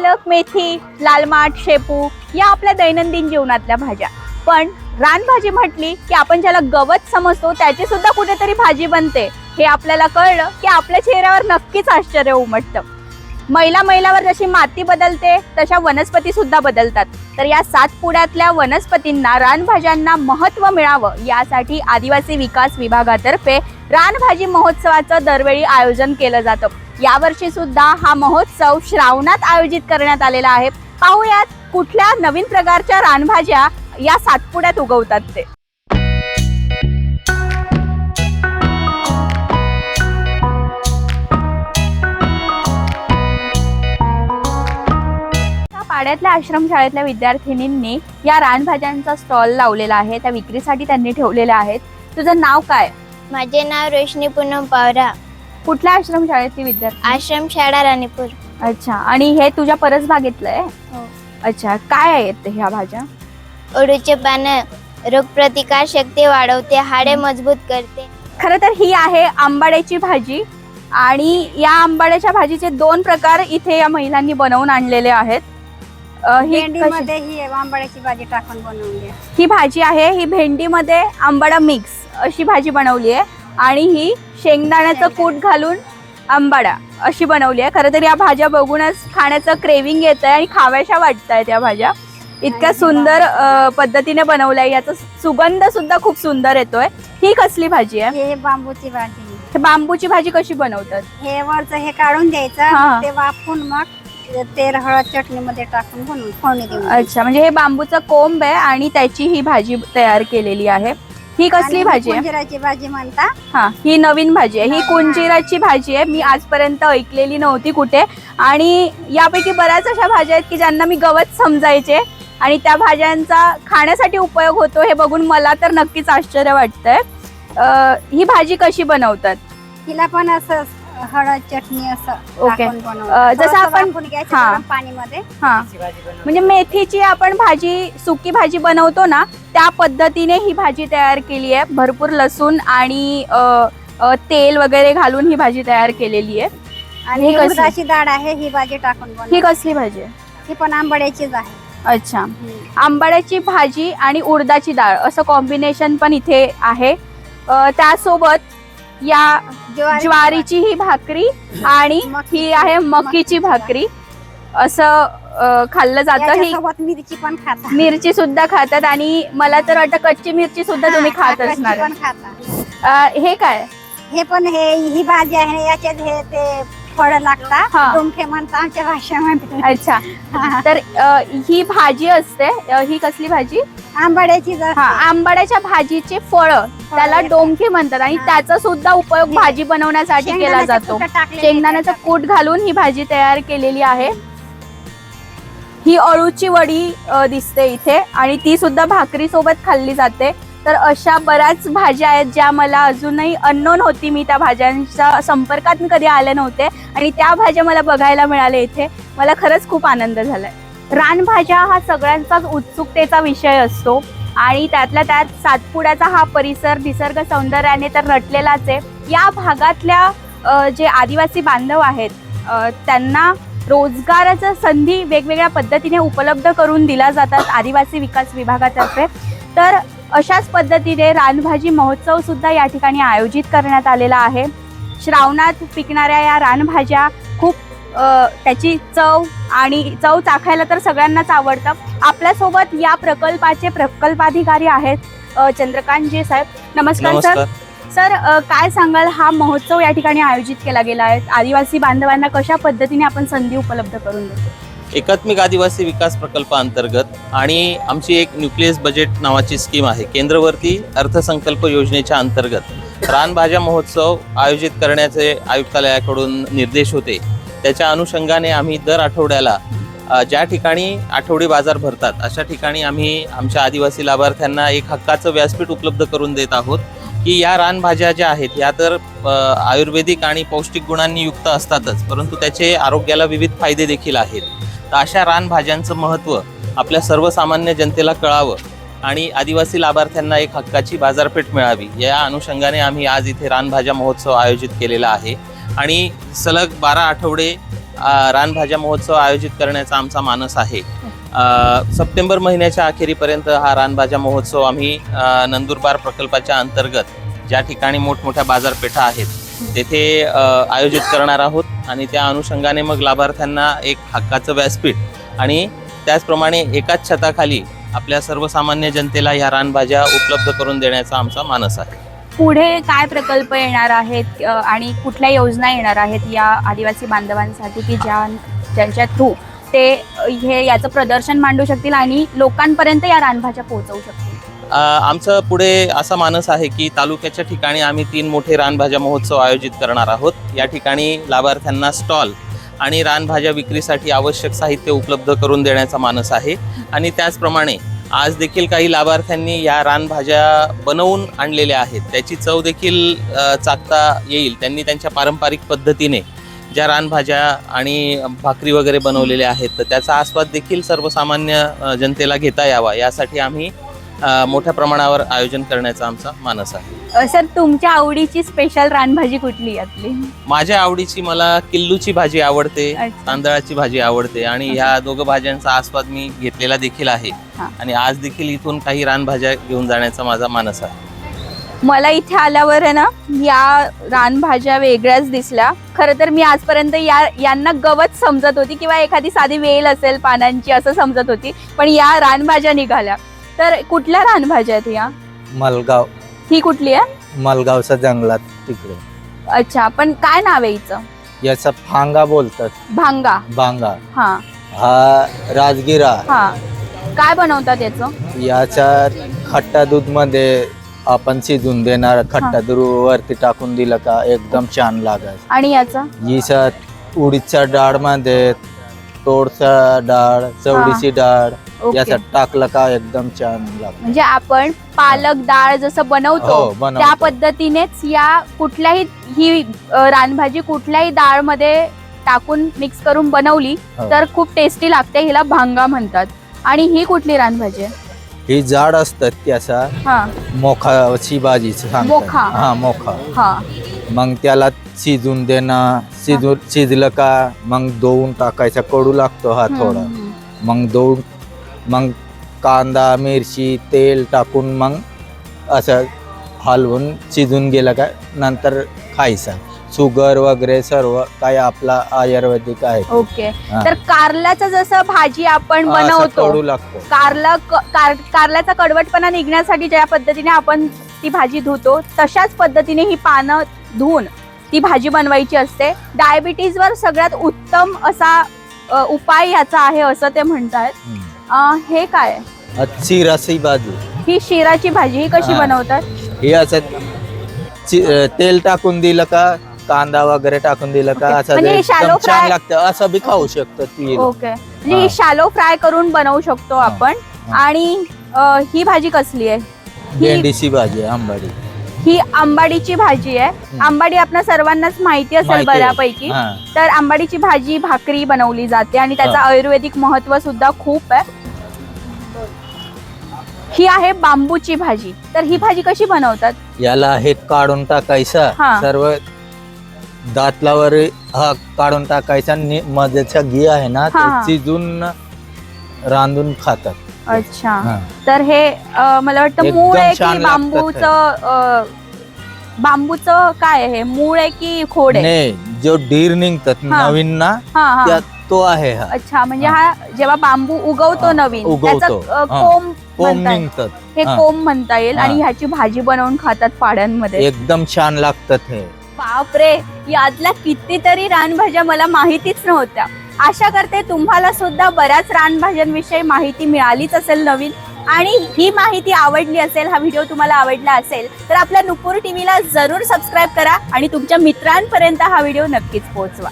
पालक मेथी लाल माठ शेपू या आपल्या दैनंदिन जीवनातल्या भाज्या. पण रानभाजी म्हटली की आपण ज्याला गवत समजतो त्याची सुद्धा कुठेतरी भाजी बनते. हे आपल्याला कळलं की आपल्या चेहऱ्यावर नक्कीच आश्चर्य उमटतं. मैला मैलावर जशी माती बदलते तशा वनस्पती सुद्धा बदलतात. तर या सातपुड्यातल्या वनस्पतींना रानभाज्यांना महत्त्व मिळावं यासाठी आदिवासी विकास विभागातर्फे रानभाजी महोत्सवाचं दरवेळी आयोजन केलं जातं. यावर्षी सुद्धा हा महोत्सव श्रावणात आयोजित करण्यात आलेला आहे. पाहूयात कुठल्या नवीन प्रकारच्या रानभाज्या या सातपुड्यात उगवतात ते. पाड्यातल्या आश्रमशाळेतल्या विद्यार्थिनींनी या रानभाज्यांचा स्टॉल लावलेला आहे त्या विक्रीसाठी त्यांनी ठेवलेल्या आहेत. तुझं नाव काय? माझे नाव रोशनी पूनम पवारा. कुठल्या आश्रमशाळेतली विद्यार्थी? आश्रम शाळा राणीपूर. अच्छा आणि हे तुझ्या परसबागेतलं आहे? हो. अच्छा काय आहेत ह्या भाज्या? ओडूचे पानं रोगप्रतिकार शक्ती वाढवते हाडे मजबूत करते. खरं तर ही आहे आंबाड्याची भाजी आणि या आंबाड्याच्या भाजीचे दोन प्रकार इथे या महिलांनी बनवून आणलेले आहेत. अ, ही कशी- भेंडीमध्ये ही आंबाड्याची भाजी टाकून बनवली आहे. ही भाजी आहे ही भेंडीमध्ये आंबाडा मिक्स अशी भाजी बनवली आहे. आणि ही शेंगदाण्याचं कूट घालून आंबाडा अशी बनवली आहे. खरं तर या भाज्या बघूनच खाण्याचं क्रेविंग येत आहे आणि खाव्याशा वाटत आहेत या भाज्या. इतक्या सुंदर पद्धतीने बनवल्या याचा सुगंध सुद्धा खूप सुंदर येतोय. ही कसली भाजी आहे? हे बांबूची भाजी. हे बांबूची भाजी कशी बनवतात? हे वरचं हे काढून द्यायचं. मग ते वाफून मग तेल हळद चटणीमध्ये टाकून बनवून. अच्छा म्हणजे हे बांबूचा कोंब आहे आणि त्याची ही भाजी तयार केलेली आहे. ही कसली भाजी आहे? कुंजिराची भाजी म्हणता. हा ही नवीन भाजी आहे. ही. कुंजिराची भाजी आहे. मी आजपर्यंत ऐकलेली नव्हती कुठे. आणि यापैकी बऱ्याच अशा भाज्या आहेत की ज्यांना मी गवत समजायचे. आणि त्या भाज्यांचा खाण्यासाठी उपयोग होतो हे बघून मला तर नक्कीच आश्चर्य वाटतंय. ही भाजी कशी बनवतात? तिला पण असं हळद चटणी असं ओके. टाकून बनवलं. अं, जसं थोडंसं आपण- वाफवून घ्यायचं हा. गरम पाणीमध्ये हा म्हणजे मेथीची आपण भाजी सुकी भाजी बनवतो ना त्या पद्धतीने ही भाजी तयार केली आहे भरपूर लसूण आणि अ, अ, तेल वगैरे घालून ही भाजी तयार केलेली आहे आणि हे ही? उडदाची डाळ आहे ही भाजी टाकून ही कसली भाजी आहे ही पण आंबाड्याचीच आहे अच्छा हम्म. आंबाड्याची भाजी आणि उडदाची डाळ असं कॉम्बिनेशन पण इथे आहे अ, त्यासोबत या ज्वारी- ज्वारीची ही भाकरी आणि ही आहे मकीची भाकरी. असं खाल्लं जातं. ही मिरची पण खाता मिरची सुद्धा खातात आणि मला तर वाटतं कच्ची मिरची सुद्धा तुम्ही खात असणार. हे काय? हे पण हे ही भाजी आहे याच्यात हे ते फळ. लागतात. आमच्या भाषेमध्ये अच्छा. तर ही भाजी असते. ही कसली भाजी? आंबाड्याची आंबाड्याच्या भाजीचे फळ. त्याला. डोमके म्हणतात आणि. त्याचा सुद्धा उपयोग भाजी बनवण्यासाठी केला जातो. शेंगदाण्याचं कूट घालून ही भाजी तयार केलेली आहे. ही अळूची वडी दिसते इथे आणि ती सुद्धा भाकरी सोबत खाल्ली जाते. तर अशा बऱ्याच भाज्या आहेत ज्या मला अजूनही अननोन होती. मी त्या भाज्यांच्या संपर्कात मी कधी आले नव्हते आणि त्या भाज्या मला बघायला मिळाल्या इथे. मला खरंच खूप आनंद झालाय. रानभाज्या हा सगळ्यांचाच उत्सुकतेचा विषय असतो. आणि त्यातल्या त्यात सातपुड्याचा हा परिसर निसर्ग सौंदर्याने तर नटलेलाच आहे. या भागातल्या जे आदिवासी बांधव आहेत त्यांना रोजगाराच्या संधी वेगवेगळ्या पद्धतीने उपलब्ध करून दिल्या जातात आदिवासी विकास विभागातर्फे. तर अशाच पद्धतीने रानभाजी महोत्सव सुद्धा या ठिकाणी आयोजित करण्यात आलेला आहे. श्रावणात पिकणाऱ्या या रानभाज्या त्याची चव आणि चव चाखायला तर सगळ्यांनाच आवडतं. आपल्यासोबत या प्रकल्पाचे प्रकल्पाधिकारी आहेत अ, चंद्रकांतजी साहेब. नमस्कार सर. सर काय सांगाल? हा महोत्सव या ठिकाणी आयोजित केला गेला आहे. आदिवासी बांधवांना कशा पद्धतीने आपण संधी उपलब्ध करून देतो एकात्मिक आदिवासी विकास प्रकल्पाअंतर्गत आणि आमची एक न्यूक्लियस बजेट नावाची स्कीम आहे. केंद्रवर्ती अर्थसंकल्प योजनेच्या अंतर्गत रानभाज्या महोत्सव आयोजित करण्याचे आयुक्तालयाकडून निर्देश होते. त्याच्या अनुषंगाने आम्ही दर आठवड्याला ज्या ठिकाणी आठवडी बाजार भरतात अशा ठिकाणी आम्ही आमच्या आदिवासी लाभार्थ्यांना एक हक्काचं व्यासपीठ उपलब्ध करून देत आहोत की या रानभाज्या ज्या आहेत या तर आयुर्वेदिक आणि पौष्टिक गुणांनी युक्त असतातच परंतु त्याचे आरोग्याला विविध फायदे देखील आहेत. तर अशा रानभाज्यांचं महत्त्व आपल्या सर्वसामान्य जनतेला कळावं आणि आदिवासी लाभार्थ्यांना एक हक्काची बाजारपेठ मिळावी या अनुषंगाने आम्ही आज इथे रानभाज्या महोत्सव आयोजित केलेला आहे. आणि सलग बारा आठवडे रानभाज्या महोत्सव आयोजित करण्याचा आमचा मानस आहे. सप्टेंबर महिन्याच्या अखेरीपर्यंत हा रानभाज्या महोत्सव आम्ही नंदुरबार प्रकल्पाच्या अंतर्गत ज्या ठिकाणी मोठमोठ्या बाजारपेठा आहेत तेथे आयोजित करणार आहोत. आणि त्या अनुषंगाने मग लाभार्थ्यांना एक हक्काचं व्यासपीठ आणि त्याचप्रमाणे एकाच छताखाली आपल्या सर्वसामान्य जनतेला ह्या रानभाज्या उपलब्ध करून देण्याचा आमचा मानस आहे. पुढे काय प्रकल्प येणार आहेत आणि कुठल्या योजना येणार आहेत या आदिवासी बांधवांसाठी की ज्या ज्यांच्या थ्रू ते हे याचं प्रदर्शन मांडू शकतील आणि लोकांपर्यंत या रानभाज्या पोहोचवू शकतील? आमचं पुढे असा मानस आहे की तालुक्याच्या ठिकाणी आम्ही तीन मोठे रानभाज्या महोत्सव आयोजित करणार आहोत. या ठिकाणी लाभार्थ्यांना स्टॉल आणि रानभाज्या विक्रीसाठी आवश्यक साहित्य उपलब्ध करून देण्याचा मानस आहे. आणि त्याचप्रमाणे आज देखील काही लाभार्थ्यांनी या रानभाज्या बनवून आणलेल्या आहेत. त्याची चव देखील चाकता येईल. त्यांनी त्यांच्या पारंपरिक पद्धतीने ज्या रानभाज्या आणि भाकरी वगैरे बनवलेल्या आहेत तर त्याचा आस्वाद देखील सर्वसामान्य जनतेला घेता यावा. यासाठी आम्ही मोठ्या प्रमाणावर आयोजन करण्याचा आमचा मानस आहे. अ, सर तुमच्या आवडीची स्पेशल रानभाजी कुठली यातली माझ्या आवडीची मला किल्लूची भाजी आवडते अच्छा. तांदळाची भाजी आवडते आणि ह्या दोघं भाज्यांचा आस्वाद मी घेतलेला देखील आहे. हा. आणि आज देखील इथून काही रानभाज्या घेऊन जाण्याचा माझा मानस आहे. मला इथे आल्यावर आहे ना या रानभाज्या वेगळ्याच दिसल्या. खरं तर मी आजपर्यंत या यांना गवत समजत होती किंवा एखादी साधी वेल असेल पानांची असं समजत होती पण या रानभाज्या निघाल्या. तर कुठल्या रानभाज्या आहेत या? मलगाव. ही कुठली आहे? मलगावच्या जंगलात तिकडे. अच्छा पण काय नाव आहे हिचं? याचा फांगा बोलतात. भांगा. बांगा हा. हा राजगिरा. हा. काय बनवतात याचं? याच्यात खट्टा दूधमध्ये आपण शिजून देणार खट्टा दूध वरती टाकून दिलं का एकदम छान लागत आणि याचं? याच्यात उडीदच्या डाळमध्ये तोडचा डाळ चवडीची डाळ याच्यात टाकलं का एकदम छान लागत म्हणजे आपण पालक डाळ जसं बनवतो हो त्या बनव पद्धतीनेच या कुठल्याही ही अ, रानभाजी कुठल्याही डाळमध्ये टाकून मिक्स करून बनवली हो. तर खूप टेस्टी लागते हिला भांगा म्हणतात. आणि ही कुठली रानभाजी आहे? ही झाड असतात त्याचा हा. मोखाची भाजी सांगतात. मोखा. हा मोखा. हा. मग त्याला शिजून देणं शिजून शिजलं का मग धुवून टाकायचा कडू लागतो हा थोडा. हम्म. मग धुवून मग कांदा मिरची तेल टाकून मग असं हलवून शिजून गेलं का नंतर खायचा. शुगर वगैरे सर्व काय आपला आयुर्वेदिक आहे. ओके. हा. तर कारल्याचं जसं भाजी आपण असं बनवतो कडू लागतो. कारला क- कार कारल्याचा कडवटपणा निघण्यासाठी ज्या पद्धतीने आपण ती भाजी धुतो तशाच पद्धतीने ही पानं धुवून ती भाजी बनवायची असते. डायबिटीजवर सगळ्यात उत्तम असा अ, उपाय याचा आहे असं ते म्हणतात हम्म. अ, हे काय आहे? अच्छी रसी भाजी ही शिराची भाजी ही कशी हा. बनवतात हे असं चि- अं, तेल टाकून दिलं का कांदा वगैरे टाकून दिलं का ओके. असं म्हणजे हे एकदम छान लागतं असं बी खाऊ शकतं ती ओके म्हणजे हा. ही शॅलो फ्राय करून बनवू शकतो. आपण हा. आणि अ, ही भाजी कसली आहे ही भेंडीची भाजी आहे, आंबाडी ही आंबाडीची भाजी आहे आंबाडी आपल्या सर्वांनाच माहिती असेल माहिती आहे. बऱ्यापैकी हा तर आंबाडीची भाजी भाकरी बनवली जाते आणि त्याचं हा. आयुर्वेदिक महत्त्व सुद्धा खूप आहे ही आहे बांबूची भाजी तर ही भाजी कशी बनवतात याला हे काढून टाकायचा हा. सर्व दातलावर हा काढून टाकायचा नि- घी आहे ना हा, हा. ते शिजून रांधून खातात अच्छा हा. तर हे अ, मला वाटतं एकदम मूळ आहे छान की बांबूचं बांबूचं काय आहे मूळ आहे की खोड आहे नाही जो डीर निघतात हा. नवीन ना हा हा तो आहे हा अच्छा म्हणजे हा जेव्हा बांबू उगवतो हा, नवीन उगवतो. त्याचं अ, हा. कोंब कोंब म्हणतात. निघतात हे हा. कोंब म्हणता येईल आणि हा. ह्याची भाजी बनवून खातात पाड्यांमध्ये एकदम छान लागतात हे बापरे यातल्या कितीतरी रानभाज्या मला माहितीच नव्हत्या आशा करते तुम्हाला सुद्धा बऱ्याच रानभाज्यांविषयी माहिती मिळालीच असेल नवीन आणि ही माहिती आवडली असेल हा व्हिडिओ तुम्हाला आवडला असेल तर आपल्या नुपूर टीव्हीला जरूर सबस्क्राईब करा आणि तुमच्या मित्रांपर्यंत हा व्हिडिओ नक्कीच पोहोचवा